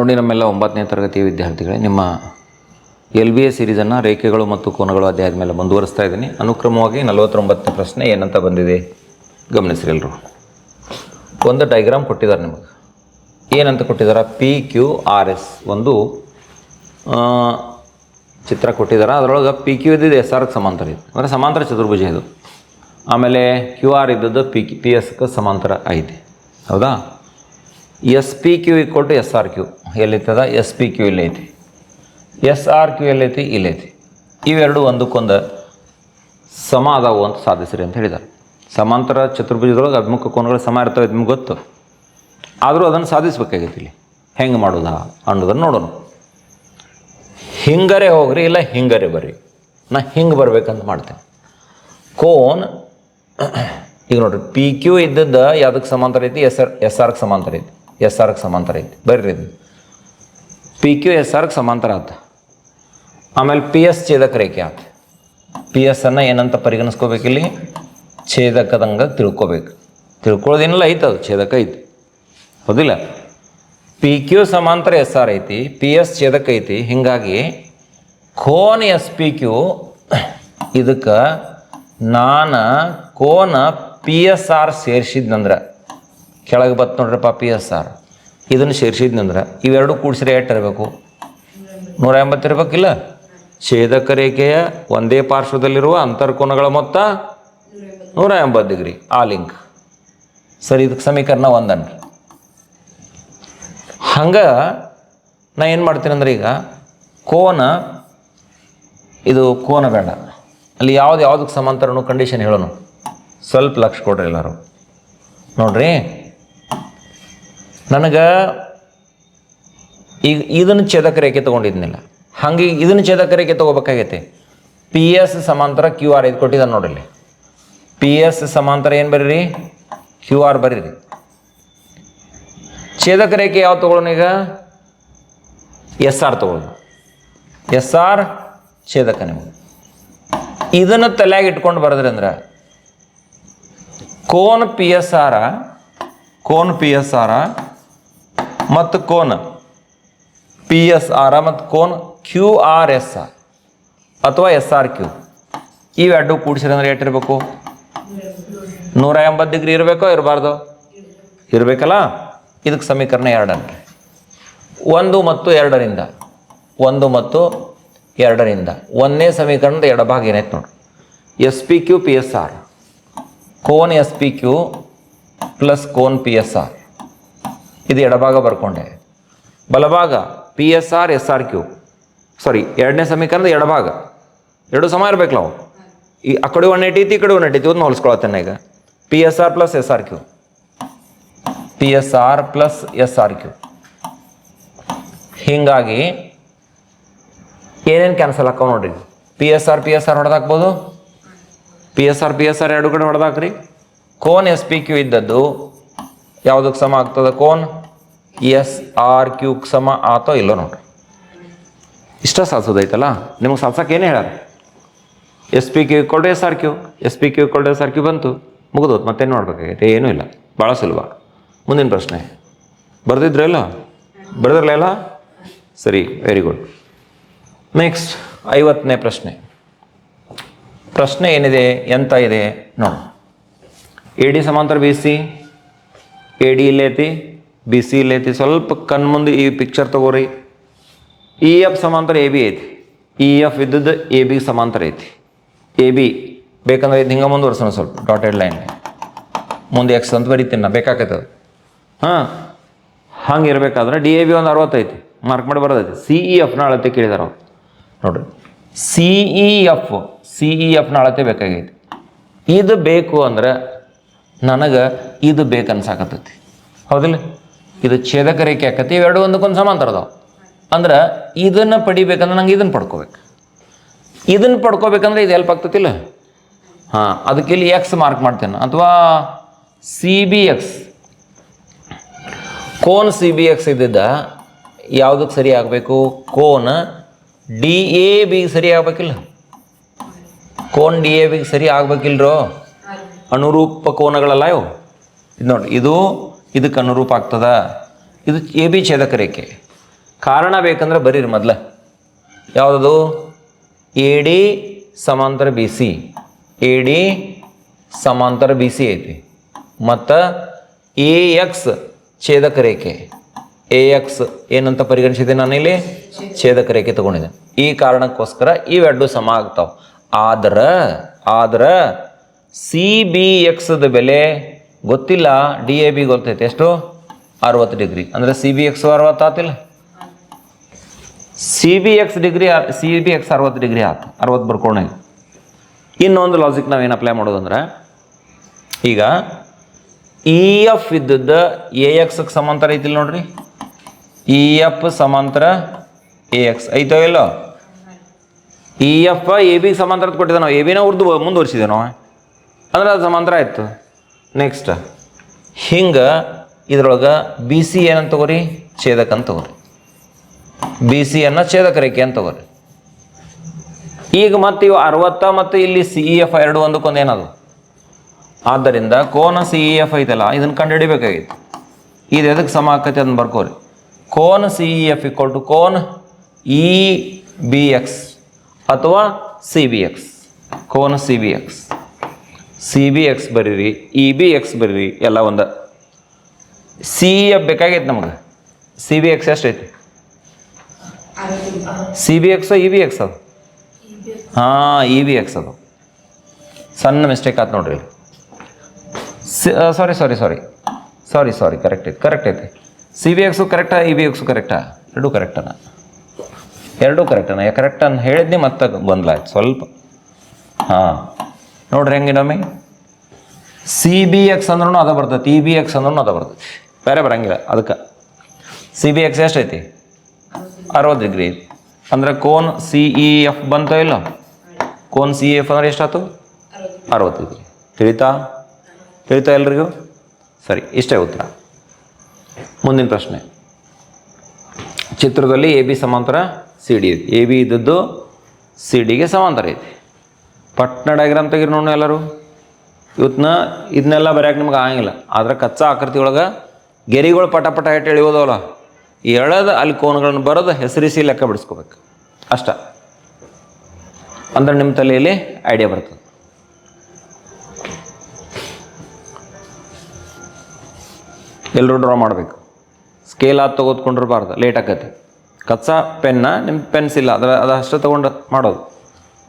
ನೋಡಿ ನಮ್ಮೆಲ್ಲ ಒಂಬತ್ತನೇ ತರಗತಿಯ ವಿದ್ಯಾರ್ಥಿಗಳೇ, ನಿಮ್ಮ ಎಲ್ ಬಿ ಎ ಸಿರೀಸನ್ನು ರೇಖೆಗಳು ಮತ್ತು ಕೋನಗಳು ಅಧ್ಯಾಯದ ಮೇಲೆ ಮುಂದುವರಿಸ್ತಾ ಇದ್ದೀನಿ. ಅನುಕ್ರಮವಾಗಿ ನಲವತ್ತೊಂಬತ್ತನೇ ಪ್ರಶ್ನೆ ಏನಂತ ಬಂದಿದೆ? ಗಮನಿಸ್ರಿ ಎಲ್ಲರೂ ಒಂದು ಡೈಗ್ರಾಮ್ ಕೊಟ್ಟಿದ್ದಾರೆ ನಿಮಗೆ. ಏನಂತ ಕೊಟ್ಟಿದ್ದಾರೆ? ಪಿ ಕ್ಯೂ ಆರ್ ಎಸ್ ಒಂದು ಚಿತ್ರ ಕೊಟ್ಟಿದ್ದಾರೆ? ಅದರೊಳಗೆ ಪಿ ಕ್ಯೂ ಇದ್ದಿದ್ದು ಎಸ್ ಆರ್ಗೆ ಸಮಾಂತರ ಇದೆ ಅಂದರೆ ಸಮಾಂತರ ಚತುರ್ಭುಜ ಇದು. ಆಮೇಲೆ ಕ್ಯೂ ಆರ್ ಇದ್ದದ್ದು ಪಿ ಪಿ ಎಸ್ಗೆ ಸಮಾಂತರ ಐತೆ. ಹೌದಾ? S P Q equal to S R Q ಎಲ್ಲೈತದ S P Q ಇಲ್ಲೈತಿ. ಎಸ್ ಆರ್ ಕ್ಯೂ ಎಲ್ಲೈತಿ? ಇಲ್ಲೈತಿ. ಇವೆರಡು ಒಂದಕ್ಕೊಂದು ಸಮ ಅದಾವು ಅಂತ ಸಾಧಿಸ್ರಿ ಅಂತ ಹೇಳಿದ್ದಾರೆ ಸಮಾಂತರ ಚತುರ್ಭುಜದೊಳಗೆ ಅಭಿಮುಖ ಕೋನಗಳು ಸಮ ಇರ್ತವೆ ಇದು ನಿಮ್ಗೆ ಗೊತ್ತು. ಆದರೂ ಅದನ್ನು ಸಾಧಿಸ್ಬೇಕಾಗೈತಿ ಇಲ್ಲಿ. ಹೆಂಗೆ ಮಾಡೋದಾ ಅನ್ನೋದನ್ನು ನೋಡೋಣ. ಹಿಂಗರೆ ಹೋಗ್ರಿ ಇಲ್ಲ ಹಿಂಗರೆ ಬರ್ರಿ. ನಾ ಹಿಂಗೆ ಬರಬೇಕಂತ ಮಾಡ್ತೇನೆ. ಕೋನ್, ಈಗ ನೋಡ್ರಿ ಪಿ ಕ್ಯೂ ಇದ್ದದ್ದು ಯಾವುದಕ್ಕೆ ಸಮಾಂತರ ಐತಿ? ಎಸ್ ಆರ್ ಎಸ್ ಆರ್ಗೆ ಸಮಾಂತರ ಐತಿ. ಎಸ್ ಆರ್ಗೆ ಸಮಾಂತರ ಐತಿ. ಬರ್ರಿ ಇದು ಪಿ ಕ್ಯೂ ಎಸ್ ಆರ್ಗೆ ಸಮಾಂತರ ಆತ. ಆಮೇಲೆ ಪಿ ಎಸ್ ಛೇದಕ ರೇಖೆ ಆತ. ಪಿ ಎಸ್ ಅನ್ನು ಏನಂತ ಪರಿಗಣಿಸ್ಕೋಬೇಕಿಲ್ಲಿ? ಛೇದಕದಂಗೆ ತಿಳ್ಕೊಬೇಕು. ತಿಳ್ಕೊಳ್ಳೋದೇನಿಲ್ಲ ಐತೆ ಅದು, ಛೇದಕ ಐತಿ. ಹೌದಿಲ್ಲ? ಪಿ ಕ್ಯೂ ಸಮಾಂತರ ಎಸ್ ಆರ್ ಐತಿ ಪಿ ಎಸ್ ಛೇದಕ ಐತಿ, ಹೀಗಾಗಿ ಕೋನ್ ಎಸ್ ಪಿ ಕ್ಯೂ ಇದಕ್ಕೆ ನಾನು ಕೋನ ಪಿ ಎಸ್ ಆರ್ ಸೇರಿಸಿದ್ನಂದ್ರೆ ಕೆಳಗೆ ಬತ್ತು ನೋಡ್ರಪ್ಪ ಪಿ ಎಸ್ ಆರ್ ಇದನ್ನು ಸೇರಿಸಿದ್ನಂದ್ರೆ ಇವೆರಡು ಕೂಡಿಸಿದ್ರೆ ಎಷ್ಟು ಇರಬೇಕು? ನೂರ ಎಂಬತ್ತು ಇರಬೇಕಿಲ್ಲ? ಛೇದಕ ರೇಖೆಯ ಒಂದೇ ಪಾರ್ಶ್ವದಲ್ಲಿರುವ ಅಂತರ್ಕೋನಗಳ ಮೊತ್ತ ನೂರ ಎಂಬತ್ತು ಡಿಗ್ರಿ. ಆ ಲಿಂಕ್. ಸರಿ ಇದಕ್ಕೆ ಸಮೀಕರಣ ಒಂದನ್ರಿ. ಹಂಗೆ ನಾ ಏನು ಮಾಡ್ತೀನಿ ಅಂದ್ರೆ ಈಗ ಕೋನ, ಇದು ಕೋನ ಬೇಡ. ಅಲ್ಲಿ ಯಾವ್ದು ಯಾವುದಕ್ಕೆ ಸಮಾಂತರನು ಕಂಡೀಷನ್ ಹೇಳೋನು. ಸ್ವಲ್ಪ ಲಕ್ಷ ಕೊಡ್ರಿ ಎಲ್ಲರೂ. ನೋಡ್ರಿ? ನನಗೆ ಈಗ ಇದನ್ನು ಛೇದಕ ರೇಖೆ ತೊಗೊಂಡಿದ್ನಿಲ್ಲ. ಹಾಗೆ ಇದನ್ನು ಛೇದಕ ರೇಖೆ ತೊಗೋಬೇಕಾಗೈತೆ. ಪಿ ಎಸ್ ಸಮಾಂತರ ಕ್ಯೂ ಆರ್ ಇದು ಕೊಟ್ಟಿದ್ದಾನೆ ನೋಡಿರಿ ಪಿ ಎಸ್ ಸಮಾಂತರ ಏನು ಬರೀರಿ? ಕ್ಯೂ ಆರ್ ಬರೀರಿ. ಛೇದಕ ರೇಖೆ ಯಾವ ತೊಗೊಳ್ಳೋಣ ಈಗ? ಎಸ್ ಆರ್ ತೊಗೊಳ್ಳೋಣ. ಎಸ್ ಆರ್ ಛೇದಕ ನಿಮಗೆ. ಇದನ್ನು ತಲೆಯಾಗಿ ಇಟ್ಕೊಂಡು ಬರೆದ್ರಿ ಅಂದ್ರೆ ಕೋನ್ ಪಿ ಎಸ್ ಆರ ಕೋನ್ ಪಿ ಎಸ್ ಆರ ಮತ್ತು ಕೋನ? ಪಿ ಎಸ್ ಆರ ಮತ್ತು ಕೋನ್? ಕ್ಯೂ ಆರ್ ಎಸ್ ಆರ್ ಅಥವಾ ಎಸ್ ಆರ್ ಕ್ಯೂ ಇವೆರಡು ಕೂಡಿಸಿದ್ರೆ ಅಂದ್ರೆ ಎಷ್ಟಿರಬೇಕು ನೂರ ಎಂಬತ್ತು ಡಿಗ್ರಿ ಇರಬೇಕೋ ಇರಬಾರ್ದು? ಇರಬೇಕಲ್ಲ? ಇದಕ್ಕೆ ಸಮೀಕರಣ ಎರಡನ್ರಿ. ಒಂದು ಮತ್ತು ಎರಡರಿಂದ. ಒಂದು ಮತ್ತು ಎರಡರಿಂದ. ಒಂದನೇ ಸಮೀಕರಣದ ಎಡಭಾಗ ಏನೈತೆ ನೋಡಿ S P Q P S R cone S P Q plus ಕೋನ್ ಪಿ ಎಸ್ ಆರ್ ಇದು ಎಡಭಾಗ ಬರ್ಕೊಂಡೆ. ಬಲಭಾಗ P S R S R Q sorry ಎರಡನೇ ಸಮೀಕರಣದ ಎಡಭಾಗ. ಎರಡು ಸಮ ಇರ್ಬೇಕು ನಾವು. ಈ ಆ ಕಡೆ ಒನ್ ಐತಿ ಈ ಕಡೆ ಒನ್ ಐತಿ ಒಂದು ಹೊಲಿಸ್ಕೊಳತ್ತೇನೆ ಈಗ. P S R plus S R Q P S R plus S R Q ಹೀಗಾಗಿ ಏನೇನು ಕ್ಯಾನ್ಸಲ್ ಹಾಕೋ ನೋಡ್ರಿ? P S R P S R ಹೊಡೆದಾಕ್ಬೋದು? P S R P S R ಎರಡು ಕಡೆ ಹೊಡೆದಾಕ್ರಿ. ಕೋನ್ ಎಸ್ ಪಿ ಕ್ಯೂ ಇದ್ದದ್ದು ಯಾವುದಕ್ಕೆ ಸಮ ಆಗ್ತದೆ ಕೋನ್? ಎಸ್, ಆರ್ ಕ್ಯೂಗೆ ಸಮ ಆತೋ ಇಲ್ಲೋ ನೋಡ್ರಿ. ಇಷ್ಟ ಸಾಧಿಸೋದೈತಲ್ಲ ನಿಮಗೆ ಸಾಧ್ಸಕ್ಕೆ ಏನು ಹೇಳಾರ S P Q equal S R Q. S P Q equal S R Q ಬಂತು. ಮುಗಿದೋದು ಮತ್ತೇನು ಮಾಡ್ಬೇಕಾಗೈತೆ ಏನೂ ಇಲ್ಲ. ಭಾಳ ಸುಲಭ. ಮುಂದಿನ ಪ್ರಶ್ನೆ. ಬರೆದಿದ್ರಲ್ಲ? ಬರೆದಿರಲಿಲ್ಲ ಸರಿ ವೆರಿ ಗುಡ್ ನೆಕ್ಸ್ಟ್ ಐವತ್ತನೇ ಪ್ರಶ್ನೆ. ಪ್ರಶ್ನೆ ಏನಿದೆ? ಎಂತ ಇದೆ? ನೋಡು. ಎ ಡಿ ಸಮಾಂತರ ಬಿ ಸಿ ಎ ಡಿ ಇಲ್ಲೈತಿ ಬಿ ಸಿ ಇಲ್ಲೈತಿ, ಸ್ವಲ್ಪ ಕಣ್ಮುಂದೆ ಈ ಪಿಕ್ಚರ್ ತಗೋರಿ. ಇ ಎಫ್ ಸಮಾಂತರ ಎ ಬಿ ಐತಿ. ಇ ಎಫ್ ಇದ್ದದ್ದು ಎ ಬಿ ಸಮಾಂತರ ಐತಿ. ಎ ಬಿ ಬೇಕಂದ್ರೆ ಇದು ಹಿಂಗೆ ಮುಂದುವರ್ಸೋಣ ಸ್ವಲ್ಪ ಡಾಟೆಡ್ ಲೈನ್ ಮುಂದೆ ಎಕ್ಸ್ ಅಂತ ಬರೀತೀನಿ ನಾ, ಬೇಕಾಕೈತದ. ಹಾಂ, ಹಂಗೆ ಇರಬೇಕಾದ್ರೆ ಡಿ ಎ ಬಿ ಒಂದು ಅರವತ್ತೈತಿ ಮಾರ್ಕ್ ಮಾಡಿ ಬರೋದೈತಿ. ಸಿ ಇ ಎಫ್ನ ಅಳತೆ ಕೇಳಿದಾರೆ ಅವ್ರು. ನೋಡ್ರಿ. C E F C E ಎಫ್ನ ಅಳತೆ ಬೇಕಾಗೈತಿ. ಇದು ಬೇಕು ಅಂದ್ರೆ ನನಗೆ ಇದು ಬೇಕು ಅನ್ಸಾಕತ್ತೈತಿ ಹೌದಿಲ್ಲ? ಇದು ಛೇದಕ ರೇಖೆ ಆಕತಿ ಇವೆರಡು ಒಂದಕ್ಕೊಂದು ಸಮಾಂತರ ಅದಾವ. ಅಂದ್ರೆ ಇದನ್ನು ಪಡಿಬೇಕಂದ್ರೆ ನಂಗೆ ಇದನ್ನು ಪಡ್ಕೋಬೇಕು. ಇದನ್ನು ಪಡ್ಕೋಬೇಕಂದ್ರೆ ಇದು ಹೆಲ್ಪ್ ಆಗ್ತತಿಲ್ಲ? ಹಾಂ ಅದಕ್ಕೆ ಇಲ್ಲಿ ಎಕ್ಸ್ ಮಾರ್ಕ್ ಮಾಡ್ತೇನೆ. ಅಥವಾ ಸಿ ಬಿ ಎಕ್ಸ್ ಕೋನ್ ಸಿ ಬಿ ಎಕ್ಸ್ ಇದ್ದಿದ್ದ ಯಾವುದಕ್ಕೆ ಸರಿ ಆಗಬೇಕು? ಕೋನ್ ಡಿ ಎ ಬಿಗೆ ಸರಿ ಆಗ್ಬೇಕಿಲ್ಲ? ಕೋನ್ ಡಿ ಎ ಬಿಗೆ ಸರಿ ಆಗ್ಬೇಕಿಲ್ರೋ? ಅನುರೂಪ ಕೋನಗಳಲ್ಲ ಇವು? ಇದು ನೋಡಿ, ಇದು ಇದಕ್ಕೆ ಅನುರೂಪ ಆಗ್ತದ? ಇದು ಎ ಬಿ ಛೇದಕ ರೇಖೆ. ಕಾರಣ ಬೇಕಂದ್ರೆ ಬರೀರಿ ಮೊದಲ. ಯಾವುದದು? ಎ ಡಿ ಸಮಾಂತರ ಬಿ ಸಿ. ಎ ಡಿ ಸಮಾಂತರ ಬಿ ಸಿ ಐತಿ. ಮತ್ತು ಎ ಎಕ್ಸ್ ಛೇದಕ ರೇಖೆ. ಎ ಎಕ್ಸ್ ಏನಂತ ಪರಿಗಣಿಸಿದೆ ನಾನು ಇಲ್ಲಿ? ಛೇದಕ ರೇಖೆ ತೊಗೊಂಡಿದ್ದೆ ಈ ಕಾರಣಕ್ಕೋಸ್ಕರ ಇವೆರಡು ಸಮ ಆಗ್ತಾವೆ. ಆದ್ರೆ ಆದ್ರೆ ಸಿ ಬಿ ಎಕ್ಸ್ದ ಬೆಲೆ ಗೊತ್ತಿಲ್ಲ ಡಿ ಎ ಬಿ ಗೊತ್ತೈತೆ. ಎಷ್ಟು? ಅರವತ್ತು ಡಿಗ್ರಿ. ಅಂದರೆ ಸಿ ಬಿ ಎಕ್ಸ್ ಅರವತ್ತು ಆತಿಲ್ಲ C B X degree C B X ಅರವತ್ತು ಡಿಗ್ರಿ ಆತು. ಅರವತ್ತು ಬರ್ಕೊಂಡೆ ಇನ್ನೊಂದು ಲಾಜಿಕ್ ನಾವೇನು ಅಪ್ಲೈ ಮಾಡೋದಂದ್ರೆ, ಈಗ ಇ ಎಫ್ ಇದ್ದದ್ದು ಎ ಎಕ್ಸ್ಗೆ ಸಮಾಂತರ ಐತಿಲ್ಲ ನೋಡ್ರಿ. ಇ ಎಫ್ ಸಮಾಂತರ ಎ ಎಕ್ಸ್ ಐತೋ ಇಲ್ಲೋ? ಇ ಎಫ್ ಎ ಬಿ ಸಮಾಂತರ ಕೊಟ್ಟಿದ್ದೆ ನಾವು ಎ ಬಿನ ಉರ್ದು ಮುಂದುವರಿಸಿದೆ ನಾವು ಅಂದ್ರೆ ಅದು ಸಮಾಂತರ ಆಯಿತು. ನೆಕ್ಸ್ಟ್ ಹಿಂಗೆ ಇದ್ರೊಳಗೆ ಬಿ ಸಿ ಏನಂತ ತಗೋರಿ? ಛೇದಕ ಅಂತ ತಗೋರಿ. ಬಿ ಸಿ ಅನ್ನ ಛೇದಕ ರೇಖೆ ಅಂತ ತಗೋರಿ. ಈಗ ಮತ್ತೆ ಇವು ಅರವತ್ತ ಮತ್ತು ಇಲ್ಲಿ ಸಿ ಇ ಎಫ್ ಎರಡು ಒಂದಕ್ಕೊಂದು ಏನದು? ಆದ್ದರಿಂದ ಕೋನ ಸಿ ಇ ಎಫ್ ಐತಲ್ಲ, ಇದನ್ನು ಕಂಡುಹಿಡಿಬೇಕಾಗಿತ್ತು. ಇದು ಎದಕ್ಕೆ ಸಮ ಆಕೈತೆ ಅದನ್ನು ಬರ್ಕೋರಿ. Cone C E F equal to cone E B X ಅಥವಾ C B X cone C B X C B X ಬರೀರಿ ಇ ಬಿ ಎಕ್ಸ್ ಬರೀರಿ, ಎಲ್ಲ ಒಂದು. ಸಿ ಎಫ್ ಬೇಕಾಗೈತೆ ನಮಗೆ. ಸಿ ಬಿ ಎಕ್ಸ್ ಎಷ್ಟೈತಿ C B X E B X ಅದು ಹಾಂ ಇ ಬಿ ಎಕ್ಸ್ ಅದು. ಸಣ್ಣ ಮಿಸ್ಟೇಕ್ ಆಯ್ತು ನೋಡ್ರಿ sorry sorry sorry sorry sorry correct ಐತಿ ಕರೆಕ್ಟ್ ಐತಿ. ಸಿ ಬಿ ಎಕ್ಸು ಕರೆಕ್ಟಾ ಇ ಬಿ ಎಕ್ಸು ಕರೆಕ್ಟಾ ಎರಡೂ ಕರೆಕ್ಟನ ಎರಡೂ ಕರೆಕ್ಟನ ಕರೆಕ್ಟ್ ಅಂತ ಹೇಳಿದ್ನಿ ಮತ್ತೆ ಗೊಂದಲ ಆಯ್ತು ಸ್ವಲ್ಪ. ಹಾಂ. ನೋಡ್ರಿ ನಮಗೆ ಸಿ ಬಿ ಎಕ್ಸ್ ಅಂದ್ರೂ ಅದ ಬರ್ತೈತಿ ಇ ಬಿ ಎಕ್ಸ್ ಅಂದ್ರೂ ಅದ ಬರ್ತೈತಿ ಬೇರೆ ಬರಂಗಿಲ್ಲ, ಅದಕ್ಕೆ. ಸಿ ಬಿ ಎಕ್ಸ್ ಎಷ್ಟೈತಿ? ಅರವತ್ತು ಡಿಗ್ರಿ. ಅಂದರೆ ಕೋನ್ ಸಿ ಇ ಎಫ್ ಬಂತೋ ಇಲ್ಲ? ಕೋನ್ ಸಿ ಎಫ್ ಅಂದ್ರೆ ಎಷ್ಟಾಯ್ತು ಅರವತ್ತು ಡಿಗ್ರಿ. ತಿಳಿತಾ? ತಿಳಿತಾ ಎಲ್ರಿಗೂ? ಸರಿ, ಇಷ್ಟೇ ಉತ್ತರ. ಮುಂದಿನ ಪ್ರಶ್ನೆ. ಚಿತ್ರದಲ್ಲಿ ಎ ಬಿ ಸಮಾಂತರ ಸಿ ಡಿ ಐತಿ. ಎ ಬಿ ಇದ್ದದ್ದು ಸಿ ಡಿಗೆ ಸಮಾಂತರ ಐತಿ. ಪಟ್ನ ಡಯಾಗ್ರಾಮ್ ತೆಗಿರಿ ನೋಡೋಣ ಎಲ್ಲರೂ. ಇವತ್ತನ್ನ ಇದನ್ನೆಲ್ಲ ಬರೆಯಕ್ಕೆ ನಿಮ್ಗೆ ಆಗಂಗಿಲ್ಲ. ಆದ್ರೆ ಕಚ್ಚಾ ಆಕೃತಿ ಒಳಗೆ ಗೆರಿಗಳು ಪಟ ಪಟ ಇಟ್ಟು ಎಳಿಯೋದವಲ್ಲ ಎಳೆದ ಅಲ್ಲಿ ಕೋನ್ಗಳನ್ನು ಬರೋದು ಹೆಸರಿಸಿ ಲೆಕ್ಕ ಬಿಡಿಸ್ಕೋಬೇಕು. ಅಷ್ಟ. ಅಂದ್ರೆ ನಿಮ್ಮ ತಲೆಯಲ್ಲಿ ಐಡಿಯಾ ಬರ್ತದೆ. ಎಲ್ಲರೂ ಡ್ರಾ ಮಾಡಬೇಕು. ಸ್ಕೇಲ್ ಆದ ತೊಗೋದ್ಕೊಂಡಿರಬಾರ್ದು ಲೇಟ್ ಆಕತಿ. ಕಚ್ಚಾ ಪೆನ್ನ ನಿಮ್ಮ ಪೆನ್ಸಿಲ್ಲ ಅದರ ಅದು ಅಷ್ಟೇ ತೊಗೊಂಡು ಮಾಡೋದು.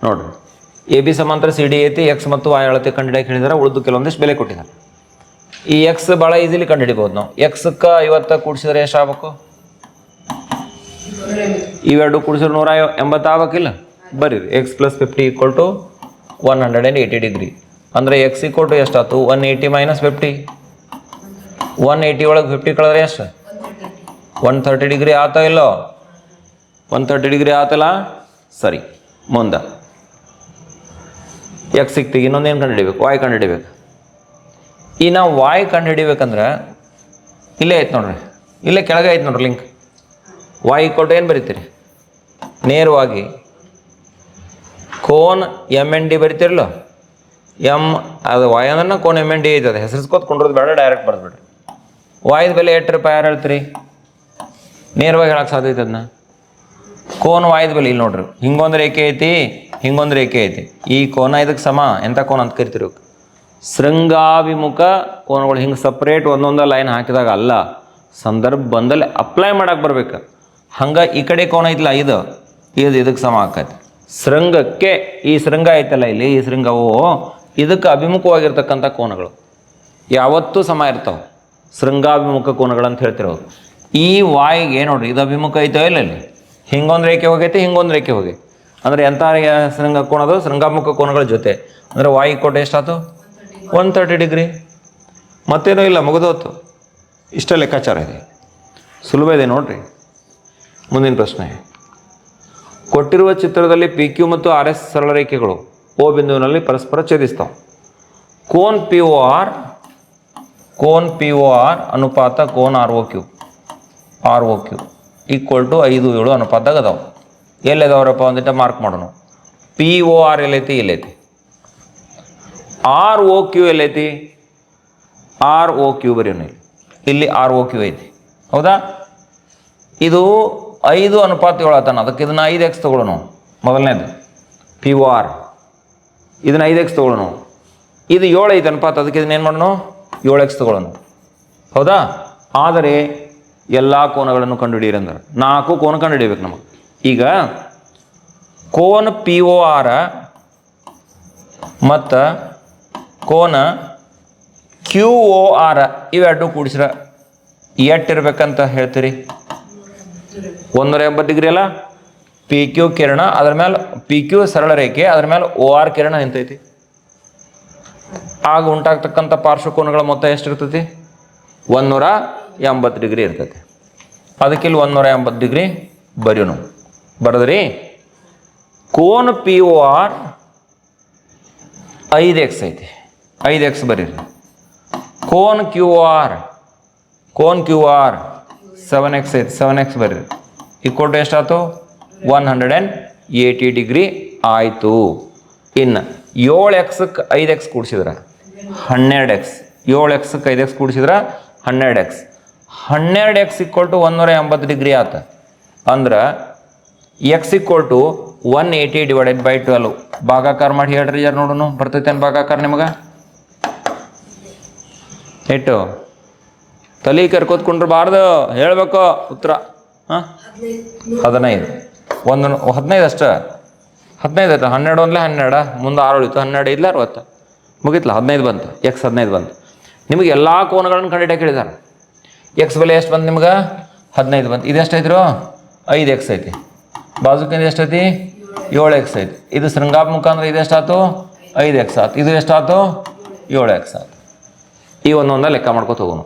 ನೋಡ್ರಿ. ಎ ಬಿ ಸಮಾಂತರ, ಸಿ ಡಿ ಐತಿ ಎಕ್ಸ್ ಮತ್ತು ವಾಯ್ ಅಳತೆ ಕಂಡುಹಿಡಿಯಕ್ಕೆ ಹೇಳಿದ್ರೆ ಉಳಿದು ಕೆಲವೊಂದಿಷ್ಟು ಬೆಲೆ ಕೊಟ್ಟಿದ್ದಾರೆ. ಈ ಎಕ್ಸ್ ಭಾಳ ಈಸಿಲಿ ಕಂಡುಹಿಡಿಬೋದು ನಾವು. ಎಕ್ಸಕ್ಕೆ ಐವತ್ತ ಕೂಡಿಸಿದ್ರೆ ಎಷ್ಟು ಆಗ್ಬೇಕು? ಇವೆರಡು ಕೂಡಿಸಿದ್ರೆ ನೂರ ಎಂಬತ್ತು ಆಗ್ಬೇಕಿಲ್ಲ? ಬರ್ರಿ. X plus fifty equal to one hundred and eighty degree ಅಂದರೆ ಎಕ್ಸ್ ಈಕ್ವಲ್ ಟು ಎಷ್ಟಾಯ್ತು? One eighty minus fifty one eighty ಒಳಗೆ ಫಿಫ್ಟಿ ಕಳೆದ್ರೆ ಎಷ್ಟು? ಒನ್ ತರ್ಟಿ ಡಿಗ್ರಿ ಆತ ಇಲ್ಲೋ? ಒನ್ ತರ್ಟಿ ಡಿಗ್ರಿ ಆತಲ್ಲ? ಸರಿ. ಮುಂದೆ. ಎಕ್ಸ್ ಸಿಕ್ತಿಗೆ ಇನ್ನೊಂದೇನು ಕಂಡುಹಿಡಿಬೇಕು? ವಾಯ್ ಕಂಡುಹಿಡಿಬೇಕು. ಈ ನಾವು ವಾಯ್ ಕಂಡುಹಿಡಿಬೇಕಂದ್ರೆ ಇಲ್ಲೇ ಐತೆ ನೋಡ್ರಿ. ಇಲ್ಲೇ ಕೆಳಗೆ ಐತೆ ನೋಡ್ರಿ ಲಿಂಕ್. ವಾಯ್ ಕೊಟ್ಟು ಏನು ಬರೀತೀರಿ? ನೇರವಾಗಿ ಕೋನ್ ಎಂ ಎನ್ ಡಿ ಬರಿತೀರಲ್ಲ? ಎಂ ಅದು ವಾಯ್ ಅಂದ್ರೆ ಕೋನ್ ಎಂ ಎನ್ ಡಿ ಐತದೆ. ಹೆಸರಿಸ್ಕೋತ ಕೊಂಡ್ರದ್ದು ಬೇಡ ಡೈರೆಕ್ಟ್ ಬರ್ದ್ಬಿಡ್ರಿ. ವಾಯ್ದ ಬೆಲೆ ಎಷ್ಟು ರೂಪಾಯಿ ಯಾರು ಹೇಳ್ತೀರಿ? ನೇರವಾಗಿ ಹೇಳಕ್ಕೆ ಸಾಧ್ಯ ಐತೆ ಅದನ್ನ ಕೋನ್ ವಾಯ್ದ ಬೆಲೆ ಇಲ್ಲಿ ನೋಡ್ರಿ. ಹಿಂಗೊಂದ್ರೆ ರೇಖೆ ಐತಿ. ಹಿಂಗೊಂದು ರೇಖೆ ಐತಿ? ಈ ಕೋನ ಇದಕ್ಕೆ ಸಮ? ಎಂಥ ಕೋನ ಅಂತ ಕರಿತೀರಿ? ಶೃಂಗಾಭಿಮುಖ ಕೋನಗಳು ಹಿಂಗೆ ಸಪ್ರೇಟ್ ಒಂದೊಂದು ಲೈನ್ ಹಾಕಿದಾಗ ಅಲ್ಲ, ಸಂದರ್ಭ ಬಂದಲ್ಲಿ ಅಪ್ಲೈ ಮಾಡಕ್ಕೆ ಬರ್ಬೇಕು. ಹಂಗೆ ಈ ಕಡೆ ಕೋನ ಐತಲ್ಲ ಇದು ಇದು ಇದಕ್ಕೆ ಸಮ ಆಕೈತಿ. ಶೃಂಗಕ್ಕೆ ಈ ಶೃಂಗ ಐತಲ್ಲ ಇಲ್ಲಿ, ಈ ಶೃಂಗವು ಇದಕ್ಕೆ ಅಭಿಮುಖವಾಗಿರ್ತಕ್ಕಂಥ ಕೋನಗಳು. ಯಾವತ್ತೂ ಸಮ ಇರ್ತಾವೆ. ಶೃಂಗಾಭಿಮುಖ ಕೋನಗಳು ಅಂತ ಹೇಳ್ತಿರೋದು ಈ ವಾಯಿಗೆ ನೋಡ್ರಿ, ಇದು ಅಭಿಮುಖ ಐತೋ ಇಲ್ಲ ಇಲ್ಲಿ ಹಿಂಗೊಂದು ರೇಖೆ ಹೋಗೈತಿ ಹಿಂಗೊಂದು ರೇಖೆ ಹೋಗಿ ಅಂದ್ರೆ ಎಂಥ ಶೃಂಗ ಕೋಣ ಅದು? ಶೃಂಗಾಮುಖ ಕೋನಗಳ ಜೊತೆ. ಅಂದರೆ ವಾಯು ಕೋಟೆ ಎಷ್ಟಾಯ್ತು ಒನ್ ತರ್ಟಿ ಡಿಗ್ರಿ. ಮತ್ತೇನೂ ಇಲ್ಲ ಮುಗಿದೋತು ಇಷ್ಟ ಲೆಕ್ಕಾಚಾರ ಇದೆ. ಸುಲಭ ಇದೆ ನೋಡ್ರಿ. ಮುಂದಿನ ಪ್ರಶ್ನೆ. ಕೊಟ್ಟಿರುವ ಚಿತ್ರದಲ್ಲಿ ಪಿ ಕ್ಯೂ ಮತ್ತು ಆರ್ ಎಸ್ ಸರಳ ರೇಖೆಗಳು ಓ ಬಿಂದುವಿನಲ್ಲಿ ಪರಸ್ಪರ ಛೇದಿಸ್ತಾವೆ. ಕೋನ್ ಪಿ ಒ ಆರ್ ಕೋನ್ ಪಿ ಒ ಆರ್ ಅನುಪಾತ, cone R O Q R O Q equal to ಐದು ಏಳು ಅನುಪಾತದಾಗ ಅದಾವೆ. ಎಲ್ಲಿದಾವ್ರಪ್ಪ ಅಂದಿಟ್ಟ ಮಾರ್ಕ್ ಮಾಡೋಣ. ಪಿ ಒ ಆರ್ ಎಲ್ಲೈತಿ ಎಲ್ಲೈತಿ ಆರ್ ಓ ಕ್ಯೂ ಎಲ್ಲೈತಿ? ಆರ್ ಓ ಕ್ಯೂ ಬರೆಯೋಣ ಇಲ್ಲಿ. ಇಲ್ಲಿ ಆರ್ ಓ ಕ್ಯೂ ಐತಿ. ಹೌದಾ? ಇದು ಐದು ಅನುಪಾತ ಏಳು ಆತಾನ. ಅದಕ್ಕೆ ಇದನ್ನ ಐದು ಎಕ್ಸ್ ತೊಗೊಳ್ಳೋಣ ಮೊದಲನೇದು. ಪಿ ಒ ಆರ್ ಇದನ್ನ ಐದು ಎಕ್ಸ್ ತೊಗೊಳ್ಳೋಣ ಇದು ಏಳು ಐದು ಅನುಪಾತ. ಅದಕ್ಕೆ ಇದನ್ನ ಏನು ಮಾಡೋಣ? ಏಳು ಎಕ್ಸ್ ತೊಗೊಳ್ಳೋಣ. ಹೌದಾ? ಆದರೆ ಎಲ್ಲ ಕೋನಗಳನ್ನು ಕಂಡುಹಿಡಿಯಿರಿ ಅಂದ್ರೆ. ನಾಲ್ಕು ಕೋನ ಕಂಡುಹಿಡಿಯಬೇಕು ನಮಗೆ. ಈಗ ಕೋನ ಪಿ ಒ ಆರ ಮತ್ತು ಕೋನ ಕ್ಯೂ ಒ ಆರ್ ಇವೆರಡು ಕೂಡಿಸ್ರ. ಎಟ್ಟಿರ್ಬೇಕಂತ ಹೇಳ್ತೀರಿ. ಒಂದೂರ ಎಂಬತ್ತು ಡಿಗ್ರಿ ಅಲ್ಲ? ಪಿ ಕ್ಯೂ ಕಿರಣ, ಅದ್ರ ಮೇಲೆ ಪಿ ಕ್ಯೂ ಸರಳ ರೇಖೆ, ಅದ್ರ ಮೇಲೆ ಓ ಆರ್ ಕಿರಣ ನಿಂತೈತಿ. ಆಗ ಉಂಟಾಗ್ತಕ್ಕಂಥ ಪಾರ್ಶ್ವಕೋನಗಳ ಮೊತ್ತ ಎಷ್ಟಿರ್ತೈತಿ? ಒಂದೂರ ಎಂಬತ್ತು ಡಿಗ್ರಿ ಇರ್ತೈತಿ. ಅದಕ್ಕಿಲ್ಲಿ ಒಂದೂರ ಎಂಬತ್ತು ಡಿಗ್ರಿ ಬರೆಯೋನು ಬರದ್ರಿ? ಕೋನ್ ಪಿ ಓ ಆರ್ ಐದು ಎಕ್ಸ್ ಐತಿ. ಐದು ಎಕ್ಸ್ ಬರೀರಿ. ಕೋನ್ ಕ್ಯೂ ಆರ್ ಕೋನ್ ಕ್ಯೂ ಆರ್ ಸೆವೆನ್ ಎಕ್ಸ್ ಐತಿ. ಸೆವೆನ್ ಎಕ್ಸ್ ಬರೀರಿ. ಇಕ್ವಲ್ ಕೊಟ್ಟು ಎಷ್ಟಾಯ್ತು? One hundred and eighty degree ಆಯಿತು. ಇನ್ನು ಏಳು ಎಕ್ಸಕ್ಕೆ ಐದು ಎಕ್ಸ್ ಕೂಡಿಸಿದ್ರೆ? ಹನ್ನೆರಡು ಎಕ್ಸ್ ಏಳು ಎಕ್ಸಕ್ಕೆ ಐದು ಎಕ್ಸ್ ಕೂಡಿಸಿದ್ರೆ? ಹನ್ನೆರಡು ಎಕ್ಸ್ ಹನ್ನೆರಡು ಎಕ್ಸ್ ಇಕ್ವಲ್ ಟು ಒಂದೂರ ಎಂಬತ್ತು ಡಿಗ್ರಿ ಆತ. ಅಂದ್ರೆ X equal to one eighty divided by twelve ಭಾಗಾಕಾರ ಮಾಡಿ ಹೇಳ್ರಿ ಯಾರು ನೋಡೋಣ ಬರ್ತೈತೆ ಭಾಗಾಕಾರ ನಿಮಗೆ? ಎಷ್ಟು ತಲೆ ಕರ್ಕೋತ್ಕೊಂಡ್ರಬಾರ್ದು ಹೇಳ್ಬೇಕು ಉತ್ತರ. ಹಾಂ? ಹದಿನೈದು. ಒಂದು ಹದಿನೈದು ಅಷ್ಟ. ಹದಿನೈದು ಆಯ್ತು? ಹನ್ನೆರಡು ಒಂದ್ಲೆ ಹನ್ನೆರಡು. ಮುಂದೆ ಆರು ಉಳಿತು. ಹನ್ನೆರಡು ಇಲ್ಲ ಅರವತ್ತು. ಮುಗಿತ್ಲ? ಹದಿನೈದು ಬಂತು. ಎಕ್ಸ್ ಹದಿನೈದು ಬಂತು. ನಿಮಗೆ ಎಲ್ಲ ಕೋನಗಳನ್ನು ಕಂಡಿಟ್ಟ ಹೇಳಿದ್ದಾರೆ ಎಕ್ಸ್ ಬೆಲೆ ಎಷ್ಟು ಬಂತು ನಿಮ್ಗೆ? ಹದಿನೈದು ಬಂತು. ಇದೆಷ್ಟು ಐತ್ರು? ಐದು ಎಕ್ಸ್ ಐತಿ. ಬಾಜುಕಿಂದ ಎಷ್ಟೈತಿ? ಏಳು ಎಕ್ಸ್ ಐತಿ. ಇದು ಶೃಂಗಾಪ ಮುಖಾಂತರ ಇದು ಎಷ್ಟಾಯ್ತು ಐದು ಎಕ್ಸ್ ಆಯ್ತು ಇದು ಎಷ್ಟಾಯ್ತು ಏಳು ಎಕ್ಸ್ ಆಯ್ತು ಈ ಒಂದೊಂದ ಲೆಕ್ಕ ಮಾಡ್ಕೊತ ಹೋಗೋಣ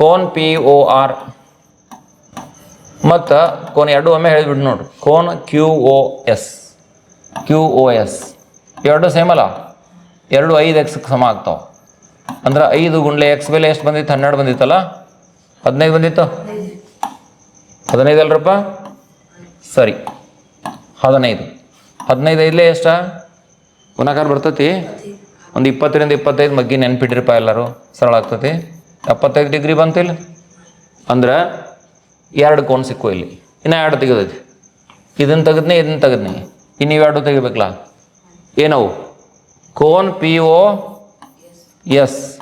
ಕೋನ್ ಪಿ ಒ ಆರ್ ಮತ್ತು ಕೋನ್ ಎರಡು ಒಮ್ಮೆ ಹೇಳಿಬಿಟ್ಟು ನೋಡ್ರಿ. Cone Q O S Q O S ಎರಡು ಸೇಮ್ ಅಲ್ಲ? ಎರಡು ಐದು ಎಕ್ಸ್ಗೆ ಸಮ ಆಗ್ತಾವೆ. ಅಂದ್ರೆ ಐದು ಗುಂಡ್ಲೆ ಎಕ್ಸ್ ಬೆಲೆ ಎಷ್ಟು ಬಂದಿತ್ತು? ಹನ್ನೆರಡು ಬಂದಿತ್ತಲ್ಲ? ಹದಿನೈದು ಬಂದಿತ್ತು? ಹದಿನೈದು ಅಲ್ರಪ್ಪ? ಸರಿ. ಹದಿನೈದು. ಹದಿನೈದು ಐದಲೇ ಎಷ್ಟ? ಗುಣಾಕಾರ ಬರ್ತತಿ? ಒಂದು ಇಪ್ಪತ್ತರಿಂದ ಇಪ್ಪತ್ತೈದು ಮಗ್ಗಿ ನೆನ್ಪಿಟ್ಟಿರಪ್ಪ ಎಲ್ಲರೂ. ಸರಳ ಆಗ್ತತಿ. ಎಪ್ಪತ್ತೈದು ಡಿಗ್ರಿ ಬಂತಿಲ್ಲ ಅಂದ್ರೆ ಎರಡು ಕೋನ್ ಸಿಕ್ಕು ಇಲ್ಲಿ. ಇನ್ನು ಎರಡು ತೆಗೆದೈತಿ. ಇದನ್ನು ತೆಗೆದ್ನಿ ಇದನ್ನು ತೆಗೆದ್ನಿ. ಇನ್ನು ಇವೆರಡು ತೆಗಿಬೇಕಲ್ಲ ಏನವು ಕೋನ್ ಪಿ ಓ ಎಸ್.